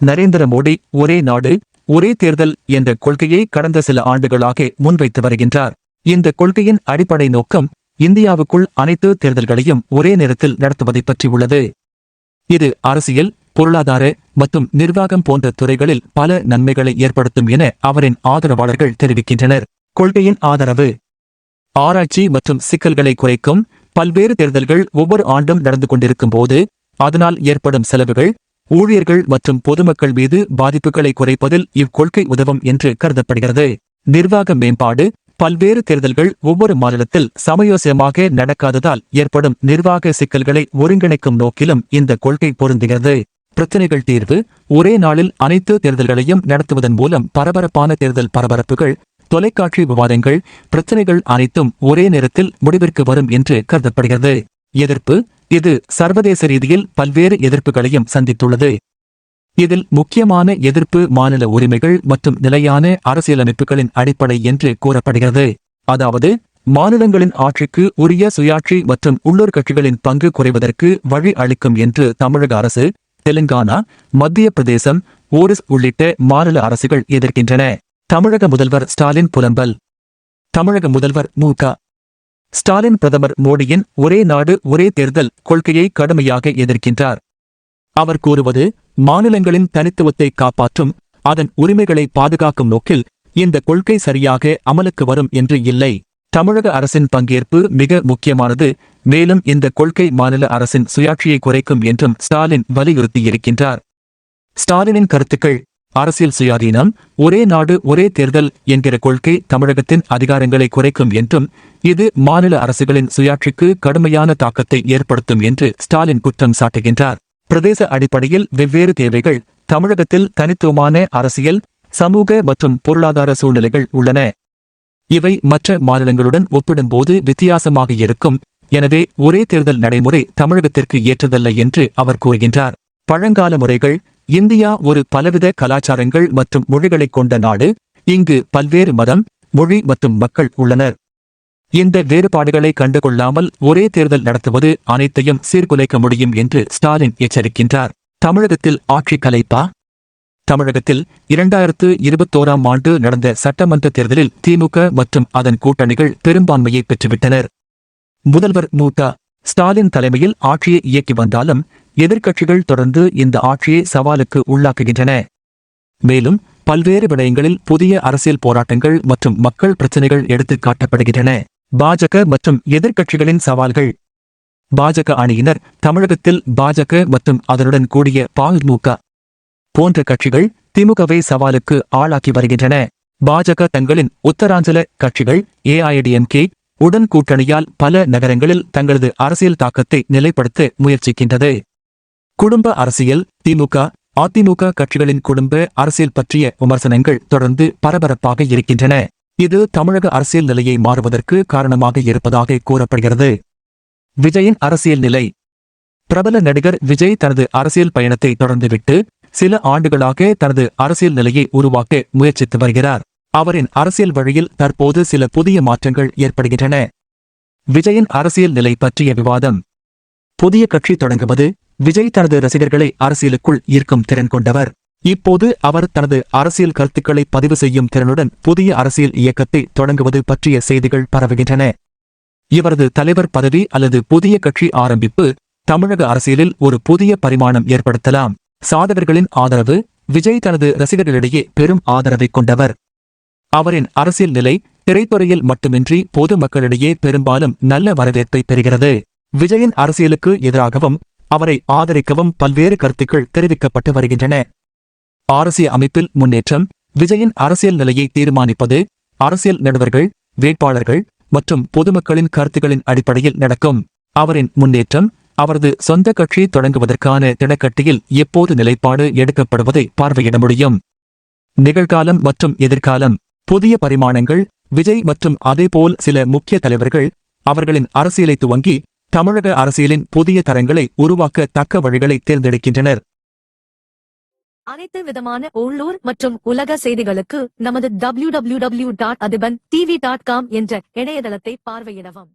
நரேந்திர மோடி ஒரே நாடு ஒரே தேர்தல் என்ற கொள்கையை கடந்த சில ஆண்டுகளாக முன்வைத்து வருகின்றார். இந்த கொள்கையின் அடிப்படை நோக்கம் இந்தியாவுக்குள் அனைத்து தேர்தல்களையும் ஒரே நேரத்தில் நடத்துவதை பற்றி உள்ளது. இது அரசியல் பொருளாதார மற்றும் நிர்வாகம் போன்ற துறைகளில் பல நன்மைகளை ஏற்படுத்தும் என அவரின் ஆதரவாளர்கள் தெரிவிக்கின்றனர். கொள்கையின் ஆதரவு ஆராய்ச்சி மற்றும் சிக்கல்களை குறைக்கும் பல்வேறு தேர்தல்கள் ஒவ்வொரு ஆண்டும் நடந்து கொண்டிருக்கும் போது அதனால் ஏற்படும் செலவுகள் ஊழியர்கள் மற்றும் பொதுமக்கள் மீது பாதிப்புகளை குறைப்பதில் இக்கொள்கை உதவும் என்று கருதப்படுகிறது. நிர்வாக மேம்பாடு பல்வேறு தேர்தல்கள் ஒவ்வொரு மாநிலத்தில் சமயோசியமாக நடக்காததால் ஏற்படும் நிர்வாக சிக்கல்களை ஒருங்கிணைக்கும் நோக்கிலும் இந்த கொள்கை பொருந்துகிறது. பிரச்சினைகள் தீர்வு ஒரே நாளில் அனைத்து தேர்தல்களையும் நடத்துவதன் மூலம் பரபரப்பான தேர்தல் பரபரப்புகள் தொலைக்காட்சி விவாதங்கள் பிரச்சினைகள் அனைத்தும் ஒரே நேரத்தில் முடிவிற்கு வரும் என்று கருதப்படுகிறது. எதிர்ப்பு இது சர்வதேச ரீதியில் பல்வேறு எதிர்ப்புகளையும் சந்தித்துள்ளது. இதில் முக்கியமான எதிர்ப்பு மாநில உரிமைகள் மற்றும் நிலையான அரசியலமைப்புகளின் அடிப்படை என்று கூறப்படுகிறது. அதாவது மாநிலங்களின் ஆட்சிக்கு உரிய சுயாட்சி மற்றும் உள்ளூர் கட்சிகளின் பங்கு குறைவதற்கு வழி அளிக்கும் என்று தமிழக அரசு தெலுங்கானா மத்திய பிரதேசம் ஓரிஸ் உள்ளிட்ட மாநில அரசுகள் எதிர்க்கின்றன. தமிழக முதல்வர் ஸ்டாலின் புலம்பல். தமிழக முதல்வர் மு ஸ்டாலின் பிரதமர் மோடியின் ஒரே நாடு ஒரே தேர்தல் கொள்கையை கடுமையாக எதிர்க்கின்றார். அவர் கூறுவது மாநிலங்களின் தனித்துவத்தை காப்பாற்றும் அதன் உரிமைகளை பாதுகாக்கும் நோக்கில் இந்த கொள்கை சரியாக அமலுக்கு வரும் என்று இல்லை. தமிழக அரசின் பங்கேற்பு மிக முக்கியமானது மேலும் இந்த கொள்கை மாநில அரசின் சுயாட்சியை குறைக்கும் என்றும் ஸ்டாலின் வலியுறுத்தியிருக்கின்றார். ஸ்டாலினின் கருத்துக்கள் அரசியல் சுயாதீனம் ஒரே நாடு ஒரே தேர்தல் என்கிற கொள்கை தமிழகத்தின் அதிகாரங்களை குறைக்கும் என்றும் இது மாநில அரசுகளின் சுயாட்சிக்கு கடுமையான தாக்கத்தை ஏற்படுத்தும் என்று ஸ்டாலின் குற்றம் சாட்டுகின்றார். பிரதேச அடிப்படையில் வெவ்வேறு தேவைகள் தமிழகத்தில் தனித்துவமான அரசியல் சமூக மற்றும் பொருளாதார சூழ்நிலைகள் உள்ளன. இவை மற்ற மாநிலங்களுடன் ஒப்பிடும்போது வித்தியாசமாக இருக்கும். எனவே ஒரே தேர்தல் நடைமுறை தமிழகத்திற்கு ஏற்றதல்ல என்று அவர் கூறுகின்றார். பழங்கால முறைகள் இந்தியா ஒரு பலவித கலாச்சாரங்கள் மற்றும் மொழிகளைக் கொண்ட நாடு. இங்கு பல்வேறு மதம் மொழி மற்றும் மக்கள் உள்ளனர். இந்த வேறுபாடுகளை கண்டுகொள்ளாமல் ஒரே தேர்தல் நடத்துவது அனைத்தையும் சீர்குலைக்க முடியும் என்று ஸ்டாலின் எச்சரிக்கின்றார். தமிழகத்தில் ஆட்சி கலைப்பா? தமிழகத்தில் இரண்டாயிரத்து இருபத்தோராம் ஆண்டு நடந்த சட்டமன்ற தேர்தலில் திமுக மற்றும் அதன் கூட்டணிகள் பெரும்பான்மையை பெற்றுவிட்டனர். முதல்வர் மு க ஸ்டாலின் தலைமையில் ஆட்சியை இயக்கி வந்தாலும் எதிர்க்கட்சிகள் தொடர்ந்து இந்த ஆட்சியை சவாலுக்கு உள்ளாக்குகின்றன. மேலும் பல்வேறு விடயங்களில் புதிய அரசியல் போராட்டங்கள் மற்றும் மக்கள் பிரச்சினைகள் எடுத்துக் காட்டப்படுகின்றன பாஜக மற்றும் எதிர்க்கட்சிகளின் சவால்கள். பாஜக அணியினர் தமிழகத்தில் பாஜக மற்றும் அதனுடன் கூடிய பாமக போன்ற கட்சிகள் திமுகவை சவாலுக்கு ஆளாக்கி வருகின்றன. பாஜக தங்களின் உத்தராஞ்சல கட்சிகள் ஏஐடிஎம்கே உடன் கூட்டணியால் பல நகரங்களில் தங்களது அரசியல் தாக்கத்தை நிலைப்படுத்த முயற்சிக்கின்றது. குடும்ப அரசியல் திமுக அதிமுக கட்சிகளின் குடும்ப அரசியல் பற்றிய விமர்சனங்கள் தொடர்ந்து பரபரப்பாக இருக்கின்றன. இது தமிழக அரசியல் நிலையை மாறுவதற்கு காரணமாக இருப்பதாக கூறப்படுகிறது. விஜயின் அரசியல் நிலை. பிரபல நடிகர் விஜய் தனது அரசியல் பயணத்தை தொடர்ந்துவிட்டு சில ஆண்டுகளாக தனது அரசியல் நிலையை உருவாக்க முயற்சித்து வருகிறார். அவரின் அரசியல் வழியில் தற்போது சில புதிய மாற்றங்கள் ஏற்படுகின்றன. விஜயின் அரசியல் நிலை பற்றிய விவாதம். புதிய கட்சி தொடங்குவது விஜய் தனது ரசிகர்களை அரசியலுக்குள் ஈர்க்கும் திறன் கொண்டவர். இப்போது அவர் தனது அரசியல் கருத்துக்களை பதிவு செய்யும் திறனுடன் புதிய அரசியல் இயக்கத்தை தொடங்குவது பற்றிய செய்திகள் பரவுகின்றன. இவரது தலைவர் பதவி அல்லது புதிய கட்சி ஆரம்பிப்பு தமிழக அரசியலில் ஒரு புதிய பரிமாணம் ஏற்படுத்தலாம். சாதகர்களின் ஆதரவு விஜய் தனது ரசிகர்களிடையே பெரும் ஆதரவை கொண்டவர். அவரின் அரசியல் நிலை திரைத்துறையில் மட்டுமின்றி பொது மக்களிடையே பெரும்பாலும் நல்ல வரவேற்பை பெறுகிறது. விஜயின் அரசியலுக்கு எதிராகவும் அவரை ஆதரிக்கவும் பல்வேறு கருத்துக்கள் தெரிவிக்கப்பட்டு வருகின்றன. அரசியல் அமைப்பில் முன்னேற்றம் விஜயின் அரசியல் நிலையை தீர்மானிப்பது அரசியல் நடுவர்கள் வேட்பாளர்கள் மற்றும் பொதுமக்களின் கருத்துக்களின் அடிப்படையில் நடக்கும். அவரின் முன்னேற்றம் அவரது சொந்த கட்சி தொடங்குவதற்கான திடக்கட்டியில் எப்போது நிலைப்பாடு எடுக்கப்படுவதை பார்வையிட முடியும். நிகழ்காலம் மற்றும் எதிர்காலம் புதிய பரிமாணங்கள் விஜய் மற்றும் அதேபோல் சில முக்கிய தலைவர்கள் அவர்களின் அரசியலை துவங்கி தமிழக அரசியலின் புதிய தரங்களை உருவாக்க தக்க வழிகளை தேர்ந்தெடுக்கின்றனர். அனைத்து விதமான உள்ளூர் மற்றும் உலக செய்திகளுக்கு நமது W W W dot Athiban TV dot com என்ற இணையதளத்தை பார்வையிடவும்.